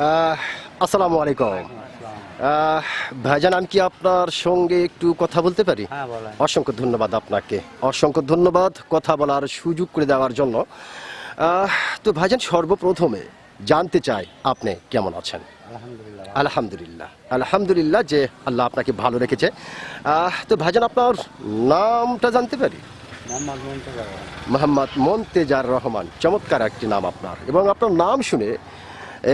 আসসালামু আলাইকুম। ভাইজান আমি কি আপনার সঙ্গে একটু কথা বলতে পারি? হ্যাঁ অসংখ্য ধন্যবাদ আপনাকে। অসংখ্য ধন্যবাদ কথা বলার সুযোগ করে দেওয়ার জন্য। তো ভাইজান সর্বপ্রথমে জানতে চাই আপনি কেমন আছেন? আলহামদুলিল্লাহ। আলহামদুলিল্লাহ। যে আল্লাহ আপনাকে ভালো রেখেছে। তো ভাইজান আপনার নামটা জানতে পারি? মোহাম্মদ মন্তেজার রহমান। চমৎকার একটি নাম আপনার। এবং আপনার নাম শুনে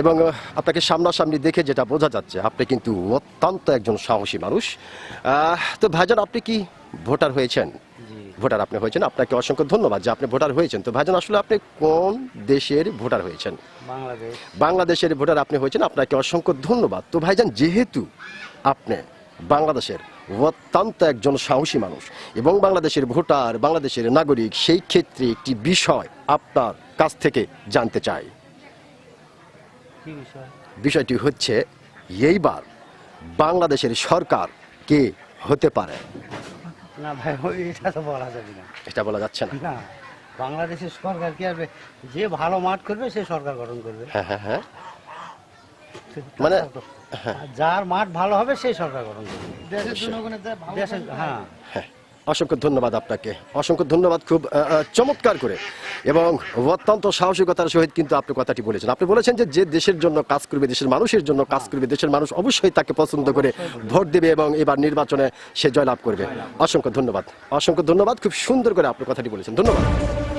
এবং আপনাকে সামনাসামনি দেখে যেটা বোঝা যাচ্ছে আপনি কিন্তু অত্যন্ত একজন সাহসী মানুষ। তো ভাইজান আপনি কি ভোটার হয়েছেন? ভোটার আপনি হয়েছেন। আপনাকে অসংখ্য ধন্যবাদ যে আপনি ভোটার হয়েছেন। তো ভাইজান আসলে আপনি কোন দেশের ভোটার হয়েছেন? বাংলাদেশ। বাংলাদেশের ভোটার আপনি হয়েছেন আপনাকে অসংখ্য ধন্যবাদ। তো ভাইজান যেহেতু আপনি বাংলাদেশের অত্যন্ত একজন সাহসী মানুষ এবং বাংলাদেশের ভোটার বাংলাদেশের নাগরিক সেই ক্ষেত্রে একটি বিষয় আপনার কাছ থেকে জানতে চাই। বিষয়টি হচ্ছে এইবার বাংলাদেশের সরকার কে হতে পারে? না ভাই এটা তো বলা যাবে না। এটা বলা যাচ্ছে না। না বাংলাদেশের সরকার কি আসবে যে ভালো মাঠ করবে সে সরকার গঠন করবে। হ্যাঁ হ্যাঁ হ্যাঁ। মানে- যার মাঠ ভালো হবে সেই সরকার গঠন করবে। দেশের জনগণের দেশের হ্যাঁ। হ্যাঁ। অসংখ্য ধন্যবাদ আপনাকে। অসংখ্য ধন্যবাদ খুব চমৎকার করে। এবং অত্যন্ত সাহসিকতার সহিত কিন্তু আপনি কথাটি বলেছেন। আপনি বলেছেন যে যে দেশের জন্য কাজ করবে, দেশের মানুষের জন্য কাজ করবে, দেশের মানুষ অবশ্যই তাকে পছন্দ করে ভোট দেবে এবং এবার নির্বাচনে সে জয়লাভ করবে। অসংখ্য ধন্যবাদ। অসংখ্য ধন্যবাদ, খুব সুন্দর করে আপনি কথাটি বলেছেন। ধন্যবাদ।